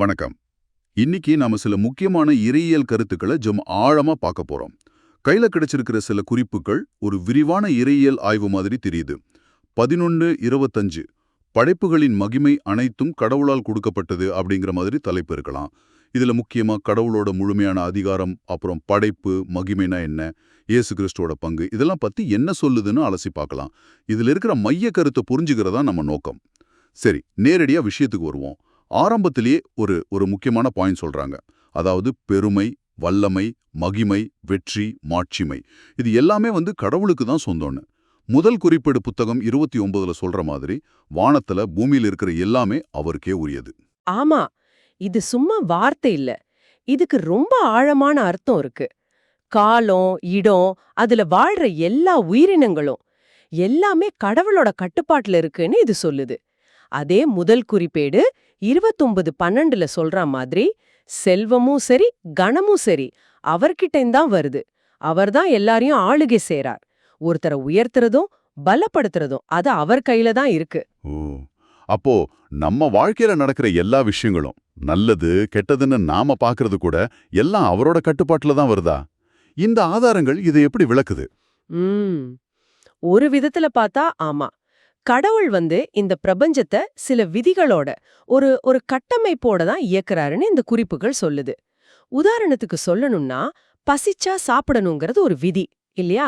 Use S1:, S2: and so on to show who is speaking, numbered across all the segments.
S1: வணக்கம். இன்னைக்கு நாம சில முக்கியமான இறையியல் கருத்துக்களை ஜம் ஆழமா பார்க்க போறோம். கையில கிடைச்சிருக்கிற சில குறிப்புகள் ஒரு விரிவான இறையியல் ஆய்வு மாதிரி தெரியுது. பதினொன்னு இருபத்தஞ்சு. படைப்புகளின் மகிமை அனைத்தும் கடவுளால் கொடுக்கப்பட்டது அப்படிங்கிற மாதிரி தலைப்பு இருக்கலாம். இதுல முக்கியமா கடவுளோட முழுமையான அதிகாரம் அப்புறம் படைப்பு மகிமைனா என்ன இயேசு கிறிஸ்துவோட பங்கு இதெல்லாம் பத்தி என்ன சொல்லுதுன்னு அலசி பார்க்கலாம். இதுல இருக்கிற மைய கருத்தை புரிஞ்சுக்கிறதா நம்ம நோக்கம். சரி நேரடியா விஷயத்துக்கு வருவோம். ஆரம்பத்திலேயே ஒரு ஒரு முக்கியமான பாயிண்ட் சொல்றாங்க. அதாவது பெருமை வல்லமை மகிமை வெற்றி மாட்சிமை. இது எல்லாமே வந்து கடவுளுக்கு தான் சொந்தம்னு. முதல் குறிப்பேடு புத்தகம் இருபத்தி ஒன்பதுல சொல்ற மாதிரி வானத்துல பூமியில இருக்கிற எல்லாமே அவருக்கே உரியது.
S2: ஆமா. இது சும்மா வார்த்தை இல்ல. இதுக்கு ரொம்ப ஆழமான அர்த்தம் இருக்கு. காலம் இடம் அதுல வாழ்ற எல்லா உயிரினங்களும் எல்லாமே கடவுளோட கட்டுப்பாட்டுல இருக்குன்னு இது சொல்லுது. அதே முதல் குறிப்பேடு இருபத்தொன்பது பன்னெண்டுல சொல்ற மாதிரி செல்வமும் சரி கணமும் சரி அவர்கிட்ட தான் வருது. அவர்தான் எல்லாரையும் ஆளுகை செய்றார். ஒருத்தரை உயர்த்துறதும் பலப்படுத்துறதும் அது அவர் கையில தான் இருக்கு.
S1: அப்போ நம்ம வாழ்க்கையில நடக்கிற எல்லா விஷயங்களும் நல்லது கெட்டதுன்னு நாம பாக்குறது கூட எல்லாம் அவரோட கட்டுப்பாட்டுல தான் வருதா? இந்த ஆதாரங்கள் இதை எப்படி விளக்குது?
S2: ஒரு விதத்துல பார்த்தா ஆமா. கடவுள் வந்து இந்த பிரபஞ்சத்தை சில விதிகளோட ஒரு ஒரு கட்டமைப்போட தான் இயக்குறாருன்னு இந்த குறிப்புகள் சொல்லுது. உதாரணத்துக்கு சொல்லணும்னா பசிச்சா சாப்பிடணுங்கிறது ஒரு விதி இல்லையா?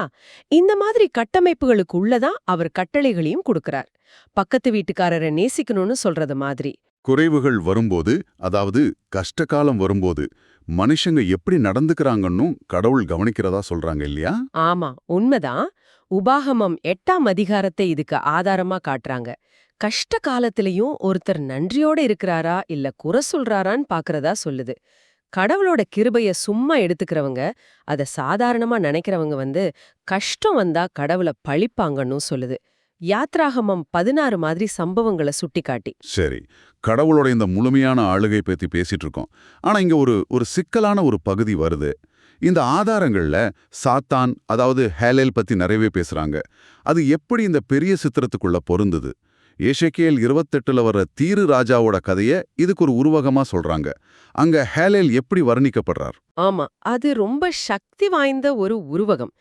S2: இந்த மாதிரி கட்டமைப்புகளுக்கு உள்ளதான் அவர் கட்டளைகளையும் கொடுக்கறார். பக்கத்து வீட்டுக்காரரை நேசிக்கணும்னு சொல்றது மாதிரி.
S1: குறைவுகள் வரும்போது அதாவது கஷ்டகாலம் வரும்போது மனுஷங்க எப்படி நடந்துக்கிறாங்கன்னு கடவுள் கவனிக்கிறதா சொல்றாங்க இல்லையா?
S2: ஆமா உண்மைதான். உபாகமம் எட்டாம் அதிகாரத்தை இதுக்கு ஆதாரமா காட்டுறாங்க. கஷ்ட காலத்திலையும் ஒருத்தர் நன்றியோட இருக்கிறாரா இல்ல குறை சொல்றாரான்னு பாக்குறதா சொல்லுது. கடவுளோட கிருபைய சும்மா எடுத்துக்கிறவங்க அத சாதாரணமா நினைக்கிறவங்க வந்து கஷ்டம் வந்தா கடவுளை பழிப்பாங்கன்னு சொல்லுது. யாத்ராகமம் பதினாறு மாதிரி சம்பவங்களை சுட்டிக்காட்டி.
S1: சரி கடவுளோட இந்த முழுமையான ஆளுகை பத்தி பேசிட்டு இருக்கோம். ஆனா இங்க ஒரு ஒரு சிக்கலான ஒரு பகுதி வருது. இந்த ஆதாரங்கள்ல சாத்தான் அதாவது ஹேலேல் பத்தி நிறையவே பேசுறாங்க. அது எப்படி இந்த பெரிய சித்திரத்துக்குள்ள பொருந்தது? ஏஷேக்கியேல் இருபத்தெட்டுல வர்ற தீரு ராஜாவோட கதைய இதுக்கு ஒரு உருவகமா சொல்றாங்க. அங்க ஹேலேல் எப்படி வர்ணிக்கப்படுறார்?
S2: ஆமா அது ரொம்ப சக்தி வாய்ந்த ஒரு உருவகம்.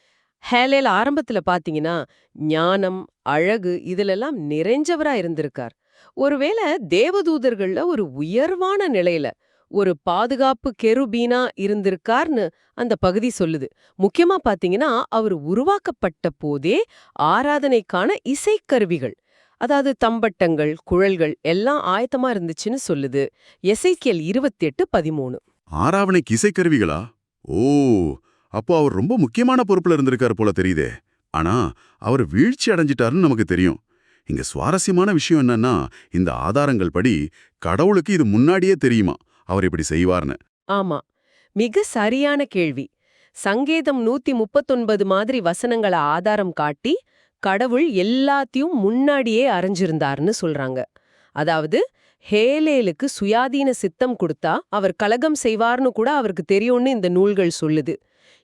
S2: ஹேலேல் ஆரம்பத்துல பாத்தீங்கன்னா ஞானம் அழகு இதிலெல்லாம் நிறைஞ்சவரா இருந்திருக்கார். ஒருவேளை தேவதூதர்கள்ல ஒரு உயர்வான நிலையில ஒரு பாதுகாப்பு கெருபீனா இருந்திருக்கார்னு அந்த பகுதி சொல்லுது. முக்கியமா பாத்தீங்கன்னா அவர் உருவாக்கப்பட்ட போதே ஆராதனைக்கான இசைக்கருவிகள் அதாவது தம்பட்டங்கள் குழல்கள் எல்லாம் ஆயத்தமா இருந்துச்சுன்னு சொல்லுது. எசைக்கியல் இருபத்தி எட்டு பதிமூணு.
S1: ஆராவணைக்கு இசைக்கருவிகளா? ஓ அப்போ அவர் ரொம்ப முக்கியமான பொறுப்புல இருந்திருக்காரு போல தெரியுதே. ஆனா அவர் வீழ்ச்சி அடைஞ்சிட்டாருன்னு நமக்கு தெரியும். இங்க சுவாரஸ்யமான விஷயம் என்னன்னா இந்த ஆதாரங்கள் படி கடவுளுக்கு இது முன்னாடியே தெரியுமா? அவர் இப்படி செய்வார்னு.
S2: ஆமா. மிக சரியான கேள்வி. சங்கேதம் நூத்தி முப்பத்தொன்பது மாதிரி வசனங்களை ஆதாரம் காட்டி கடவுள் எல்லாத்தையும் முன்னாடியே அறிஞ்சிருந்தார்னு சொல்றாங்க. அதாவது ஹேலேலுக்கு சுயாதீன சித்தம் கொடுத்தா அவர் கலகம் செய்வார்னு கூட அவருக்கு தெரியும்னு இந்த நூல்கள் சொல்லுது.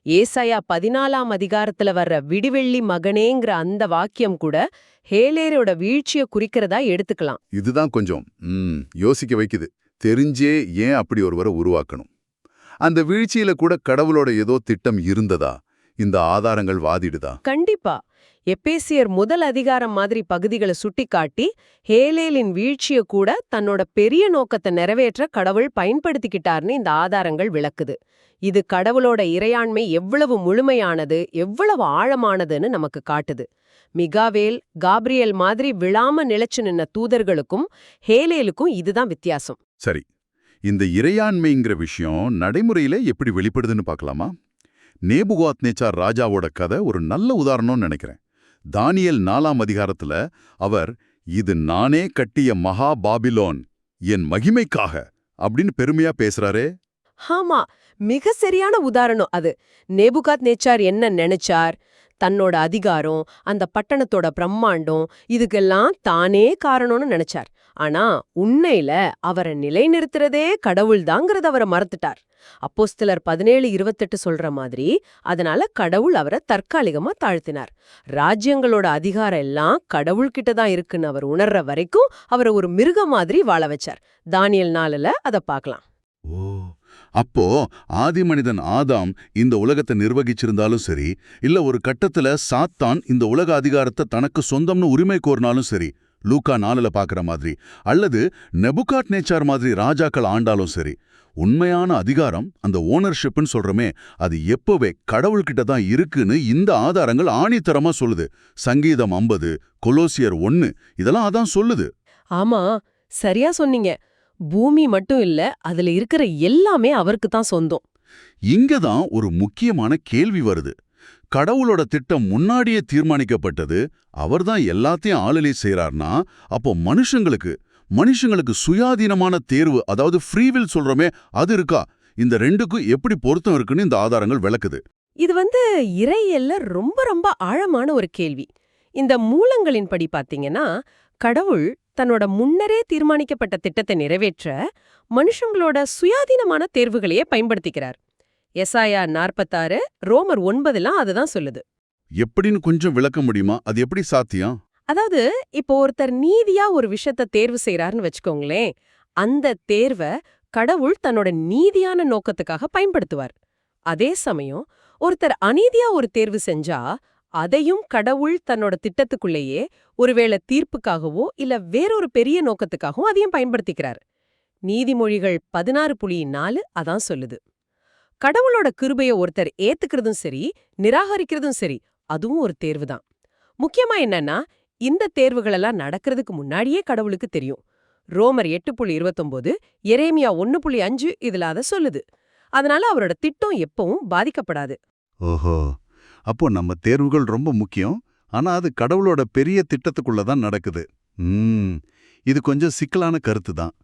S2: ஏசாயா பதினாலாம் அதிகாரத்துல வர்ற விடிவெள்ளி மகனேங்கிற அந்த வாக்கியம் கூட ஹேலேரோட வீழ்ச்சிய குறிக்கிறதா எடுத்துக்கலாம்.
S1: இதுதான் கொஞ்சம் யோசிக்க வைக்குது. தெரிஞ்சே ஏன் அப்படி ஒருவரை உருவாக்கணும்? அந்த வீழ்ச்சியில கூட கடவுளோட ஏதோ திட்டம் இருந்ததா? இந்த ஆதாரங்கள் வாதிடுதா?
S2: கண்டிப்பா. எப்பேசியர் முதல் அதிகாரம் மாதிரி பகுதிகளை சுட்டிக்காட்டி ஹேலேலின் வீழ்ச்சிய கூட தன்னோட பெரிய நோக்கத்தை நிறைவேற்ற கடவுள் பயன்படுத்திக்கிட்டார்னு இந்த ஆதாரங்கள் விளக்குது. இது கடவுளோட இறையாண்மை எவ்வளவு முழுமையானது எவ்வளவு ஆழமானதுன்னு நமக்கு காட்டுது. மிகாவேல் காப்ரியல் மாதிரி விழாம நிலைச்சு நின்ன தூதர்களுக்கும் ஹேலேலுக்கும் இதுதான் வித்தியாசம்.
S1: சரி இந்த இறையாண்மைங்கிற விஷயம் நடைமுறையில எப்படி வெளிப்படுதுன்னு பார்க்கலாமா? நேபுகாத் நேச்சார் ராஜாவோட கதை ஒரு நல்ல உதாரணம்னு நினைக்கிறேன். தானியல் நாலாம் அதிகாரத்துல அவர் இது நானே கட்டிய மகா பாபிலோன் என் மகிமைக்காக அப்படின்னு பெருமையா பேசுறாரே.
S2: ஆமா மிக சரியான உதாரணம் அது. நேபுகாத் நேச்சார் என்ன நினைச்சார்? தன்னோட அதிகாரம் அந்த பட்டணத்தோட பிரம்மாண்டம் இதுக்கெல்லாம் தானே காரணம்னு நினைச்சார். ஆனா உண்மையில அவரை நிலைநிறுத்துறதே கடவுள்தாங்கிறத அவரை மறந்துட்டார் அப்போஸ்தலர் பதினேழு இருபத்தெட்டு சொல்ற மாதிரி அதனால கடவுள் அவரை தற்காலிகமா தாழ்த்தினார். ராஜ்யங்களோட அதிகாரம் எல்லாம் கடவுள்கிட்ட தான் இருக்குன்னு அவர் உணர்ற வரைக்கும் அவரை ஒரு மிருக மாதிரி வாழ வச்சார். தானியல் நாளில் அதை பார்க்கலாம்
S1: ஓ அப்போ ஆதி மனிதன் ஆதாம் இந்த உலகத்தை நிர்வகிச்சிருந்தாலும் சரி இல்ல ஒரு கட்டத்துல சாத்தான் இந்த உலக அதிகாரத்தை தனக்கு சொந்தம்னு உரிமை கோரினாலும் சரி லூக்கா நாலுல பாக்குற மாதிரி அல்லது நெபுகாட் நேச்சார் மாதிரி ராஜாக்கள் ஆண்டாலும் சரி உண்மையான அதிகாரம் அந்த ஓனர்ஷிப்னு சொல்றமே அது எப்பவே கடவுள்கிட்ட தான் இருக்குன்னு இந்த ஆதாரங்கள் ஆணித்தரமா சொல்லுது. சங்கீதம் ஐம்பது கொலோசியர் ஒன்னு இதெல்லாம் அதான் சொல்லுது.
S2: ஆமா சரியா சொன்னீங்க. பூமி மட்டும் இல்ல அதுல இருக்கிற எல்லாமே அவருக்கு தான் சொந்தம்.
S1: இங்க தான் ஒரு முக்கியமான கேள்வி வருது. கடவுளோட திட்டம் முன்னாடியே தீர்மானிக்கப்பட்டது அவர்தான் எல்லாத்தையும் ஆளுநை செய்கிறார்னா அப்போ மனுஷங்களுக்கு மனுஷங்களுக்கு சுயாதீனமான தேர்வு அதாவது ஃப்ரீவில் சொல்றோமே அது இருக்கா? இந்த ரெண்டுக்கும் எப்படி பொருத்தம் இருக்குன்னு இந்த ஆதாரங்கள் விளக்குது.
S2: இது வந்து இறையல்ல ரொம்ப ரொம்ப ஆழமான ஒரு கேள்வி. இந்த மூலங்களின்படி பாத்தீங்கன்னா கடவுள் தன்னோட முன்னரே தீர்மானிக்கப்பட்ட திட்டத்தை நிறைவேற்ற மனுஷங்களோட சுயாதீனமான தேர்வுகளையே பயன்படுத்திக்கிறார். எசாயா நாற்பத்தாறு ரோமர் ஒன்பதுலாம் அதுதான் சொல்லுது.
S1: எப்படின்னு கொஞ்சம் விளக்க முடியுமா? அது எப்படி சாத்தியம்?
S2: அதாவது இப்போ ஒருத்தர் நீதியா ஒரு விஷயத்த தேர்வு செய்யறாருன்னு வச்சுக்கோங்களேன் அந்த தேர்வை கடவுள் தன்னோட நீதியான நோக்கத்துக்காக பயன்படுத்துவார். அதே சமயம் ஒருத்தர் அநீதியா ஒரு தேர்வு செஞ்சா அதையும் கடவுள் தன்னோட திட்டத்துக்குள்ளேயே ஒருவேளை தீர்ப்புக்காகவோ இல்ல வேறொரு பெரிய நோக்கத்துக்காகவும் அதையும் பயன்படுத்திக்கிறார். நீதிமொழிகள் பதினாறு புள்ளி நாலு அதான் சொல்லுது. கடவுளோட கிருபைய ஒருத்தர் ஏத்துக்கிறதும் சரி நிராகரிக்கிறதும் சரி அதுவும் ஒரு தேர்வுதான். முக்கியமா என்னன்னா இந்த தேர்வுகளெல்லாம் நடக்கிறதுக்கு முன்னாடியே கடவுளுக்கு தெரியும். ரோமர் எட்டு புள்ளி இருபத்தொன்பது எரேமியா ஒன்னு புள்ளி அஞ்சு இதுல அதை சொல்லுது. அதனால அவரோட திட்டம் எப்பவும் பாதிக்கப்படாது.
S1: ஓஹோ. அப்போ நம்ம தேர்வுகள் ரொம்ப முக்கியம். ஆனா அது கடவுளோட பெரிய திட்டத்துக்குள்ள தான் நடக்குது. உம் இது கொஞ்சம் சிக்கலான கருத்து தான்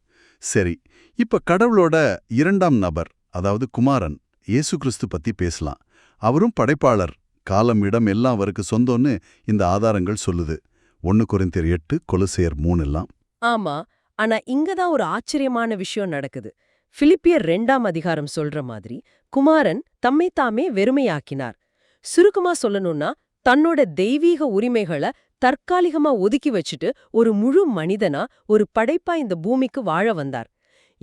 S1: சரி இப்ப கடவுளோட இரண்டாம் நபர். அதாவது குமாரன் இயேசு கிறிஸ்து பத்தி பேசலாம். அவரும் படைப்பாளர். காலம் இடம் எல்லாம் அவருக்கு சொந்தம்னு இந்த ஆதாரங்கள் சொல்லுது. ஒன்னு குறைந்தர் எட்டு கொலுசையர் மூணு எல்லாம்.
S2: ஆமா. ஆனா இங்கதான் ஒரு ஆச்சரியமான விஷயம் நடக்குது. பிலிப்பியர் ரெண்டாம் அதிகாரம் சொல்ற மாதிரி குமாரன் தம்மை தாமே வெறுமையாக்கினார். சுருக்கமா சொல்லணும்னா தன்னோட தெய்வீக உரிமைகளை தற்காலிகமா ஒதுக்கி வச்சுட்டு ஒரு முழு மனிதனா ஒரு படைப்பா இந்த பூமிக்கு வாழ வந்தார்.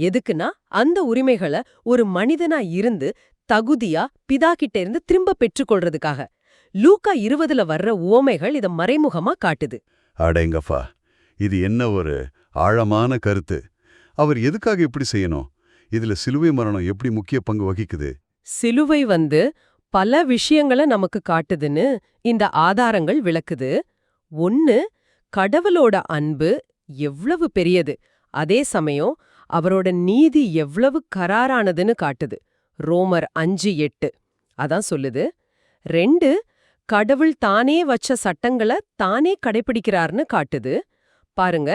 S2: எதுக்குன்னா அந்த உரிமைகளை ஒரு மனிதனா இருந்து தகுதியா பிதா கிட்ட இருந்து திரும்ப பெற்றுக்கொள்றதுக்காக லூக்கா இருபதுல வர்ற உவமைகள் இத மறைமுகமா காட்டுது.
S1: அடேங்கப்பா இது என்ன ஒரு ஆழமான கருத்து? அவர் எதுக்காக இப்படி செய்யணும்? இதுல சிலுவை மரணம் எப்படி முக்கிய பங்கு வகிக்குது?
S2: சிலுவை வந்து பல விஷயங்கள நமக்கு காட்டுதுன்னு இந்த ஆதாரங்கள் விளக்குது. ஒன்னு கடவுளோட அன்பு எவ்வளவு பெரியது. அதே சமயம் அவரோட நீதி எவ்வளவு கராரானதுன்னு காட்டுது. ரோமர் அஞ்சு எட்டு. அதான் சொல்லுது. ரெண்டு கடவுள் தானே வச்ச சட்டங்கள தானே கடைபிடிக்கிறார்னு காட்டுது. பாருங்க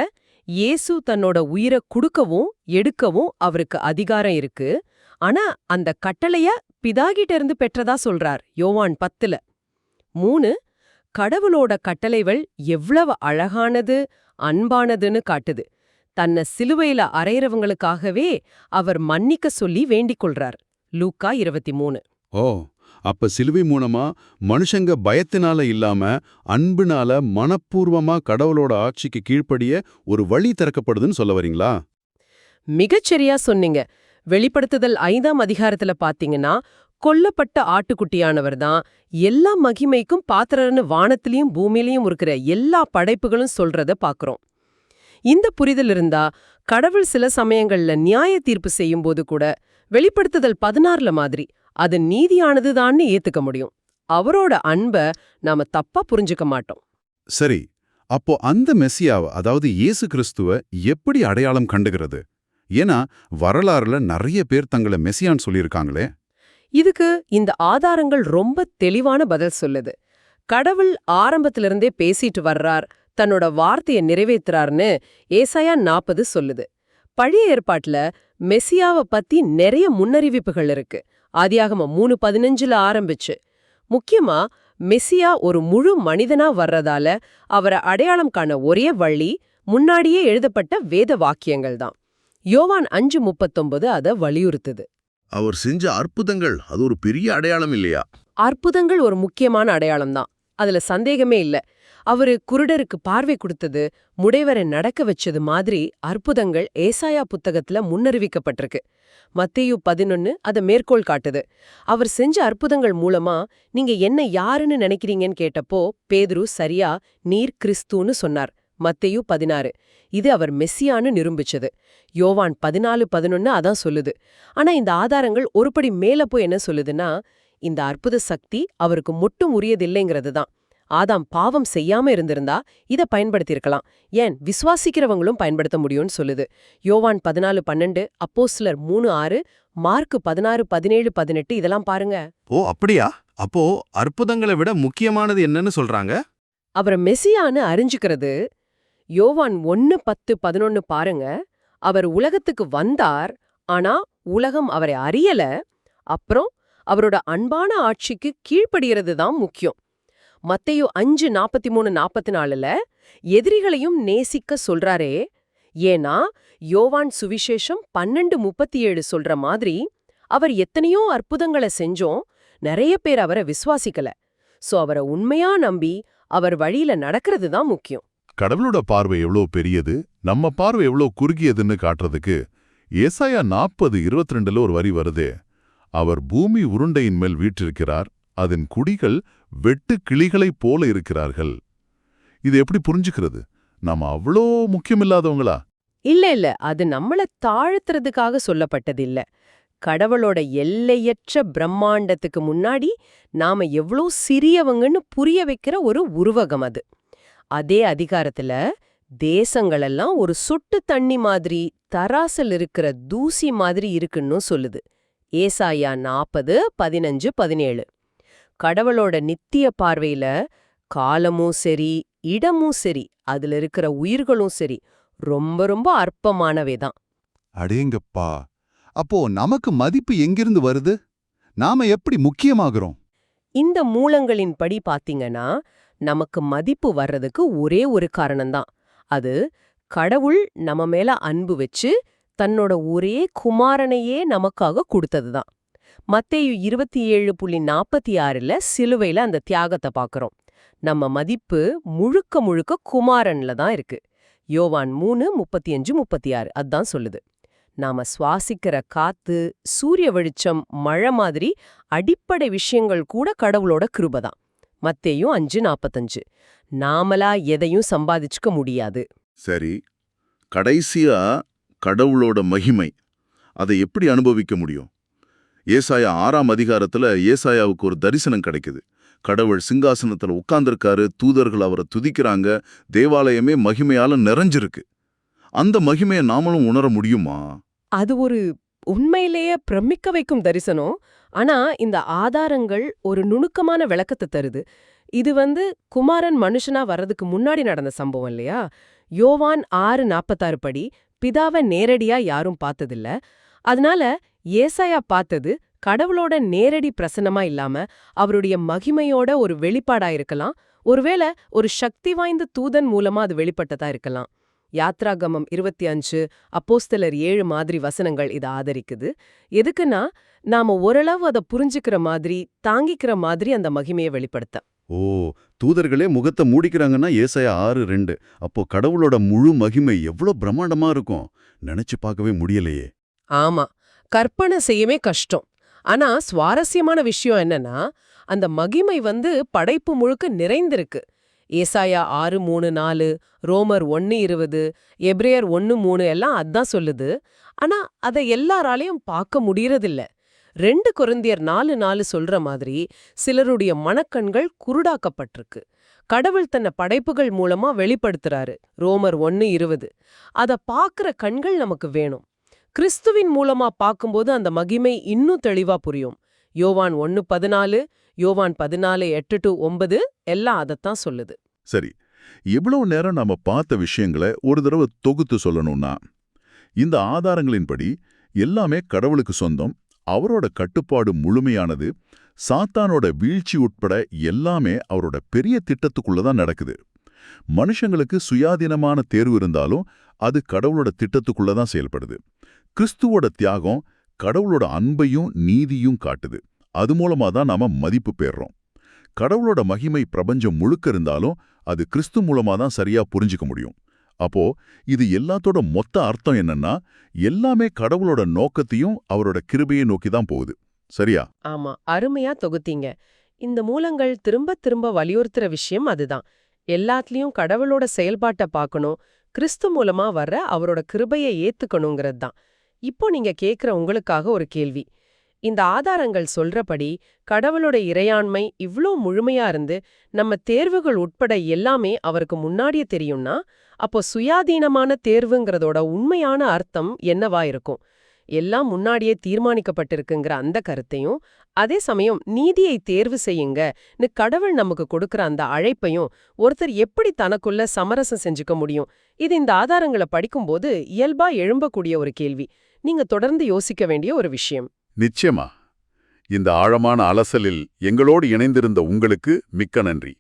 S2: இயேசு தன்னோட உயிரை குடுக்கவும் எடுக்கவும் அவருக்கு அதிகாரம் இருக்கு. ஆனா அந்த கட்டளைய பிதாகிட்ட இருந்து பெற்றதா சொல்றார் யோவான் பத்துல. மூணு கடவுளோட கட்டளைகள் எவ்வளவு அழகானது அன்பானதுன்னு காட்டுது. தன்னை சிலுவையில அறையறவங்களுக்காகவே அவர் மன்னிக்க சொல்லி வேண்டிக் கொள்றார். லூக்கா இருபத்தி மூணு
S1: ஓ அப்ப சிலுவை மூலமா மனுஷங்க பயத்தினால இல்லாம அன்புனால மனப்பூர்வமா கடவுளோட ஆட்சிக்கு கீழ்ப்படிய ஒரு வழி திறக்கப்படுதுன்னு சொல்ல வரீங்களா?
S2: மிகச்சரியா சொன்னீங்க. வெளிப்படுத்துதல் ஐந்தாம் அதிகாரத்துல பாத்தீங்கன்னா கொல்லப்பட்ட ஆட்டுக்குட்டியானவர் தான் எல்லா மகிமைக்கும் பாத்திரன்னு வானத்திலயும் பூமியிலயும் இருக்கிற எல்லா படைப்புகளும் சொல்றத பாக்குறோம். இந்த புரிதல் இருந்தா கடவுள் சில சமயங்கள்ல நியாய தீர்ப்பு செய்யும்போது கூட வெளிப்படுத்துதல் பதினாறுல மாதிரி அது நீதியானதுதான்னு ஏத்துக்க முடியும். அவரோட அன்ப நாம தப்பா புரிஞ்சுக்க மாட்டோம்.
S1: சரி அப்போ அந்த மெஸ்ஸியாவ அதாவது இயேசு கிறிஸ்துவ எப்படி அடையாளம் கண்டுகிறது? ஏன்னா வரலாறுல நிறைய பேர் தங்களை மெஸ்ஸியான்னு சொல்லியிருக்காங்களே.
S2: இதுக்கு இந்த ஆதாரங்கள் ரொம்ப தெளிவான பதில் சொல்லுது. கடவுள் ஆரம்பத்திலிருந்தே பேசிட்டு வர்றார் தன்னோட வார்த்தையை நிறைவேத்துறார்னு ஏசாயா நாற்பது சொல்லுது. பழைய ஏற்பாட்டுல மெசியாவை பத்தி நிறைய முன்னறிவிப்புகள் இருக்கு. ஆதியாகம மூணு பதினஞ்சுல ஆரம்பிச்சு. முக்கியமா மெசியா ஒரு முழு மனிதனா வர்றதால அவரை அடையாளம் காண ஒரே வழி முன்னாடியே எழுதப்பட்ட வேத வாக்கியங்கள் தான். யோவான் அஞ்சு முப்பத்தொன்பது அதை வலியுறுத்துது.
S3: அவர் செஞ்ச அற்புதங்கள் அது ஒரு பெரிய அடையாளம் இல்லையா?
S2: அற்புதங்கள் ஒரு முக்கியமான அடையாளம் தான். அதுல சந்தேகமே இல்ல. அவரு குருடருக்கு பார்வை கொடுத்தது முடைவரை நடக்க வச்சது மாதிரி அற்புதங்கள் ஏசாயா புத்தகத்துல முன்னறிவிக்கப்பட்டிருக்கு. மத்தியு பதினொன்னு அத மேற்கோள் காட்டுது. அவர் செஞ்ச அற்புதங்கள் மூலமா நீங்க என்ன யாருன்னு நினைக்கிறீங்கன்னு கேட்டப்போ பேதுரு சரியா நீர் கிறிஸ்துன்னு சொன்னார். மத்தேயு பதினாறு. இது அவர் மெஸ்ஸியான்னு நிரூபிச்சது. யோவான் பதினாலு பதினொன்னு அதான் சொல்லுது. ஆனா இந்த ஆதாரங்கள் ஒருபடி மேல போய் என்ன சொல்லுதுன்னா இந்த அற்புத சக்தி அவருக்கு மட்டும் உரியதில்லைங்கிறது தான் ஆதாம் பாவம் செய்யாம இருந்திருந்தா இத பயன்படுத்தியிருக்கலாம். ஏன்? விசுவாசிக்கிறவங்களும் பயன்படுத்த முடியும்னு சொல்லுது. யோவான் பதினாலு பன்னெண்டு அப்போஸ்லர் மூணு ஆறு மார்க்கு பதினாறு பதினேழு பதினெட்டு இதெல்லாம் பாருங்க.
S4: ஓ அப்படியா? அப்போ அற்புதங்களை விட முக்கியமானது என்னன்னு சொல்றாங்க?
S2: அவரை மெசியான்னு அறிஞ்சுக்கிறது. யோவான் ஒன்னு பத்து பதினொன்னு பாருங்க. அவர் உலகத்துக்கு வந்தார் ஆனா உலகம் அவரை அறியல. அப்புறம் அவரோட அன்பான ஆட்சிக்கு கீழ்ப்படிகிறது தான் முக்கியம். மத்தையோ அஞ்சு நாப்பத்தி மூணு நாற்பத்தி நாலுல எதிரிகளையும் நேசிக்க சொல்றாரே. ஏன்னா யோவான் சுவிசேஷம் பன்னெண்டு முப்பத்தி ஏழு சொல்ற மாதிரி அவர் எத்தனையோ அற்புதங்களை செஞ்சோம் நிறைய பேர் அவரை விசுவாசிக்கல. சோ அவரை உண்மையா நம்பி அவர் வழியில நடக்கிறது தான் முக்கியம்.
S1: கடவுளோட பார்வை எவ்வளோ பெரியது நம்ம பார்வை எவ்வளோ குறுகியதுன்னு காட்டுறதுக்கு ஏசாயா நாற்பது இருபத்தி ரெண்டுல ஒரு வரி வருது. அவர் பூமி உருண்டையின் மேல் வீற்றிருக்கிறார் அதன் குடிகள் வெட்டு கிளிகளைப் போல இருக்கிறார்கள். இது எப்படி புரிஞ்சுக்கிறது? நாம அவ்வளோ முக்கியமில்லாதவங்களா?
S2: இல்ல இல்ல. அது நம்மள தாழ்த்துறதுக்காக சொல்லப்பட்டதில்ல. கடவுளோட எல்லையற்ற பிரம்மாண்டத்துக்கு முன்னாடி நாம எவ்ளோ சிறியவங்கன்னு புரிய வைக்கிற ஒரு உருவகம் அது. அதே அதிகாரத்துல தேசங்களெல்லாம் ஒரு சொட்டு தண்ணி மாதிரி தராசல் இருக்கிற தூசி மாதிரி இருக்குன்னு சொல்லுது. ஏசாயா நாற்பது பதினஞ்சு பதினேழு. கடவுளோட நித்திய பார்வையில காலமும் சரி இடமும் சரி அதுல இருக்கிற உயிர்களும் சரி ரொம்ப ரொம்ப அற்பமானவை தான்.
S5: அடேங்கப்பா! அப்போ நமக்கு மதிப்பு எங்கிருந்து வருது? நாம எப்படி முக்கியமாகறோம்?
S2: இந்த மூலங்களின்படி பாத்தீங்கன்னா நமக்கு மதிப்பு வர்றதுக்கு ஒரே ஒரு காரணம்தான் அது கடவுள் நம்ம மேல அன்பு வச்சு தன்னோட ஒரே குமாரனையே நமக்காக கொடுத்ததுதான் மத்தேயு இருபத்தி ஏழு புள்ளி நாற்பத்தி ஆறுல சிலுவையில் அந்த தியாகத்தை பார்க்குறோம் நம்ம மதிப்பு முழுக்க முழுக்க குமாரன்ல தான் இருக்கு. யோவான் மூணு முப்பத்தி அஞ்சு முப்பத்தி ஆறு அதான் சொல்லுது. நாம சுவாசிக்கிற காத்து சூரிய வெளிச்சம் மழை மாதிரி அடிப்படை விஷயங்கள் கூட கடவுளோட கிருபதான் மத்தேயும் அஞ்சு நாப்பத்தஞ்சு. நாமளா எதையும் சம்பாதிச்சுக்க முடியாது.
S3: சரி. கடைசியா கடவுளோட மகிமை அதை எப்படி அனுபவிக்க முடியும்? ஏசாயா ஆறாம் அதிகாரத்துல ஏசாயாவுக்கு ஒரு தரிசனம் கிடைக்குது. கடவுள் சிங்காசனத்துல உட்கார்ந்துருக்காரு தூதர்கள் அவரை துதிக்கிறாங்க தேவாலயமே மகிமையால நிறைஞ்சிருக்கு. அந்த மகிமையை நாமளும் உணர முடியுமா?
S2: அது ஒரு உண்மையிலேயே பிரமிக்க வைக்கும் தரிசனம். ஆனா இந்த ஆதாரங்கள் ஒரு நுணுக்கமான விளக்கத்தை தருது. இது வந்து குமாரன் மனுஷனா வர்றதுக்கு முன்னாடி நடந்த சம்பவம் இல்லையா? யோவான் ஆறு நாப்பத்தாறு படி பிதாவை நேரடியா யாரும் பார்த்ததில்ல. அதனால ஏசாயா பார்த்தது கடவுளோட நேரடி பிரசன்னமா இல்லாம அவருடைய மகிமையோட ஒரு வெளிப்பாடா இருக்கலாம். ஒருவேளை ஒரு சக்தி வாய்ந்த தூதன் மூலமா அது வெளிப்பட்டதா இருக்கலாம். யாத்ராகமம் இருபத்தி அஞ்சு அப்போஸ்தலர் ஏழு மாதிரி வசனங்கள் இதை ஆதரிக்குது. எதுக்குன்னா நாம ஓரளவு அதை புரிஞ்சுக்கிற மாதிரி தாங்கிக்கிற மாதிரி அந்த மகிமையை வெளிப்படுத்த.
S1: ஓ தூதர்களே முகத்தை மூடிக்கிறாங்கன்னா ஏசாயா ஆறு ரெண்டு. அப்போ கடவுளோட முழு மகிமை எவ்வளோ பிரம்மாண்டமா இருக்கும்? நினைச்சு பார்க்கவே முடியலையே.
S2: ஆமா. கற்பனை செய்யவே கஷ்டம். ஆனா சுவாரஸ்யமான விஷயம் என்னன்னா அந்த மகிமை வந்து படைப்பு முழுக்க நிறைந்திருக்கு. ஏசாயா ஆறு மூணு நாலு ரோமர் ஒன்னு இருபது எப்ரேயர் ஒன்னு மூணு எல்லாம் அதான் சொல்லுது. ஆனா அதை எல்லாராலையும் பார்க்க முடியறதில்ல. ரெண்டு குருந்தியர் நாலு நாலு சொல்ற மாதிரி சிலருடைய மனக்கண்கள் குருடாக்கப்பட்டிருக்கு. கடவுள் தன்னை படைப்புகள் மூலமா வெளிப்படுத்துறாரு ரோமர் ஒன்னு இருபது. அத பாக்குற கண்கள் நமக்கு வேணும். கிறிஸ்துவின் மூலமா பார்க்கும்போது அந்த மகிமை இன்னும் தெளிவா புரியும். யோவான் ஒன்னு பதினாலு யோவான் பதினாலு எட்டு டு ஒன்பது எல்லாம் அதைத்தான் சொல்லுது.
S1: சரி இவ்வளவு நேரம் நாம பார்த்த விஷயங்களை ஒரு தடவை தொகுத்து சொல்லணும்னா இந்த ஆதாரங்களின்படி எல்லாமே கடவுளுக்கு சொந்தம் அவரோட கட்டுப்பாடு முழுமையானது சாத்தானோட வீழ்ச்சி உட்பட எல்லாமே அவரோட பெரிய திட்டத்துக்குள்ள தான் நடக்குது. மனுஷங்களுக்கு சுயாதீனமான தேர்வு இருந்தாலும் அது கடவுளோட திட்டத்துக்குள்ள தான் செயல்படுது. கிறிஸ்துவோட தியாகம் கடவுளோட அன்பையும் நீதியும் காட்டுது. அது மூலமா தான் நாம மதிப்பு பெறுறோம். கடவுளோட மகிமை பிரபஞ்சம் முழுக்க இருந்தாலும் அது கிறிஸ்து மூலமா தான் சரியா புரிஞ்சுக்க முடியும். அப்போ இது எல்லாத்தோட மொத்த அர்த்தம் என்னன்னா எல்லாமே கடவுளோட நோக்கத்தையும் அவரோட கிருபையை நோக்கி தான் போகுது. சரியா?
S2: ஆமா. அருமையா தொகுத்தீங்க. இந்த மூலங்கள் திரும்ப திரும்ப வலியுறுத்துற விஷயம் அதுதான். எல்லாத்துலயும் கடவுளோட செயல்பாட்டை பார்க்கணும் கிறிஸ்து மூலமா வர்ற அவரோட கிருபையை ஏத்துக்கணுங்கிறது தான். இப்போ நீங்க கேக்குற உங்களுக்காக ஒரு கேள்வி. இந்த ஆதாரங்கள் சொல்றபடி கடவுளோட இறையாண்மை இவ்ளோ முழுமையா இருந்து நம்ம தேர்வுகள் உட்பட எல்லாமே அவருக்கு முன்னாடியே தெரியும்னா அப்போ சுயாதீனமான தேர்வுங்கிறதோட உண்மையான அர்த்தம் என்னவா இருக்கும்? எல்லாம் முன்னாடியே தீர்மானிக்கப்பட்டிருக்குங்கிற அந்த கருத்தையும் அதே சமயம் நீதியை தேர்வு செய்யுங்கன்னு கடவுள் நமக்கு கொடுக்குற அந்த அழைப்பையும் ஒருத்தர் எப்படி தனக்குள்ள சமரசம் செஞ்சுக்க முடியும்? இது இந்த ஆதாரங்களை படிக்கும்போது இயல்பா எழும்பக்கூடிய ஒரு கேள்வி. நீங்க தொடர்ந்து யோசிக்க வேண்டிய ஒரு விஷயம்.
S1: நிச்சயமா. இந்த ஆழமான அலசலில் எங்களோடு இணைந்திருந்த உங்களுக்கு மிக்க நன்றி.